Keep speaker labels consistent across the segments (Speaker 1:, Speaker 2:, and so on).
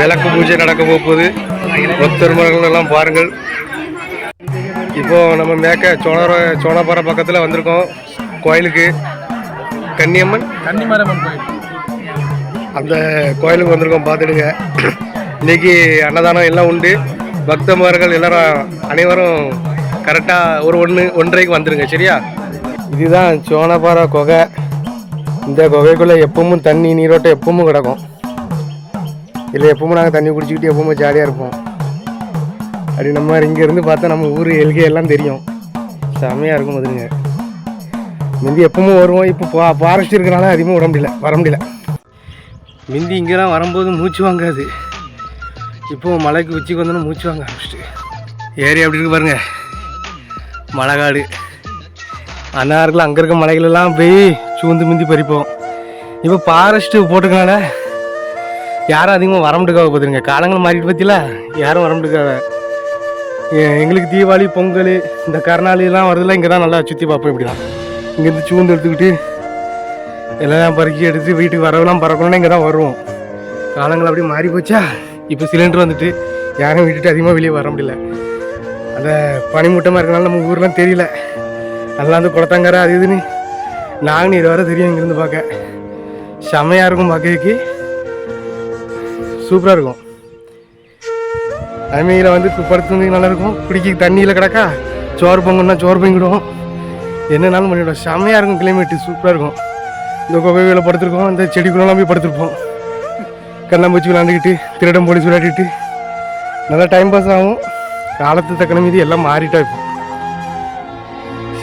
Speaker 1: விளக்கு பூஜை நடக்க போகுது. பக்தர்கள் எல்லாம் பாருங்கள். இப்போ நம்ம மேக்க சோழர சோழப்பாறை பக்கத்தில் வந்திருக்கோம். கோயிலுக்கு. கன்னியம்மன்?
Speaker 2: கன்னிமரமன் கோயில்.
Speaker 1: அந்த கோயிலுக்கு வந்திருக்கோம் பார்த்துடுங்க. இன்னைக்கு அன்னதானம் எல்லாம் உண்டு. பக்தமார்கள் எல்லாரும் அனைவரும் கரெக்டாக ஒரு ஒன்று ஒன்றரைக்கு வந்துருங்க சரியா? இதுதான் சோனபாறை குகை. இந்த குகைக்குள்ளே எப்பவும் தண்ணி நீரோட்டம் எப்பவும் கிடக்கும். இதில் எப்பவும் நாங்கள் தண்ணி குடிச்சிக்கிட்டு எப்பவும் ஜாலியாக இருப்போம். அப்படி நம்ம இங்கேருந்து பார்த்தா நம்ம ஊர் எல்கை எல்லாம் தெரியும். செம்மையாக இருக்கும் அதுங்க முந்தி எப்பவும் வருவோம். இப்போ பா ஃபாரஸ்ட் இருக்கிறனால அதிகமாக விட முடியல வர முடியல. முந்தி இங்கெல்லாம் வரும்போது மூச்சு வாங்காது. இப்போ மலைக்கு உச்சிக்கு வந்தோன்னா மூச்சு வாங்க ஆரம்பிச்சிட்டு. ஏரி அப்படி இருக்கு பாருங்கள் மலைக்காடு. அன்னாருக்குள்ள அங்கே இருக்க மலைகளெல்லாம் போய் சூழ்ந்து மிந்தி பறிப்போம். இப்போ ஃபாரஸ்ட்டு போட்டுக்கனால யாரும் அதிகமாக வர முடியாத பார்த்துருங்க காலங்கள் மாறிட்டு பற்றில யாரும் வர முடியாத. எங்களுக்கு தீபாவளி பொங்கல் இந்த கருநாளிலாம் வருதுல இங்கே தான் நல்லா சுற்றி பார்ப்போம் இப்படி தான் இங்கேருந்து சூழ்ந்து எடுத்துக்கிட்டு எல்லாம் பறக்கி எடுத்து வீட்டுக்கு வரவெல்லாம் பறக்கணும்னா இங்கே தான் வருவோம். காலங்கள் அப்படியே மாறி போச்சா? இப்போ சிலிண்டர் வந்துட்டு யாரும் விட்டுட்டு அதிகமாக வெளியே வர முடியல. அந்த பனிமூட்டமாக இருக்கனால நம்ம ஊர்லாம் தெரியல. நல்லா வந்து குளத்தங்கரை அது இதுன்னு. நாங்குநீர் வர தெரியும் இங்கேருந்து பார்க்க. செம்மையாக இருக்கும் பார்க்கறதுக்கு. சூப்பராக இருக்கும். அதுமாதிரியில் வந்து படுத்து நல்லாயிருக்கும் குடிக்க தண்ணியில் கிடக்கா சோறு பொங்கல்னா சோறு பொங்கிடுவோம் என்னன்னாலும் பண்ணிவிடும் செம்மையாக இருக்கும் கிளைமேட்டு சூப்பராக இருக்கும். இந்த குகையில் படுத்துருக்கோம். இந்த செடிக்குள்ளெல்லாம் போய் படுத்துருப்போம். கண்ணாம்பூச்சி விளாண்டுக்கிட்டு திருடம் போலீஸ் விளையாடிட்டு. நல்லா டைம் பாஸ் ஆகும். காலத்து தக்கன மீதி எல்லாம் மாறிட்டா இப்போ.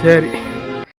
Speaker 1: சரி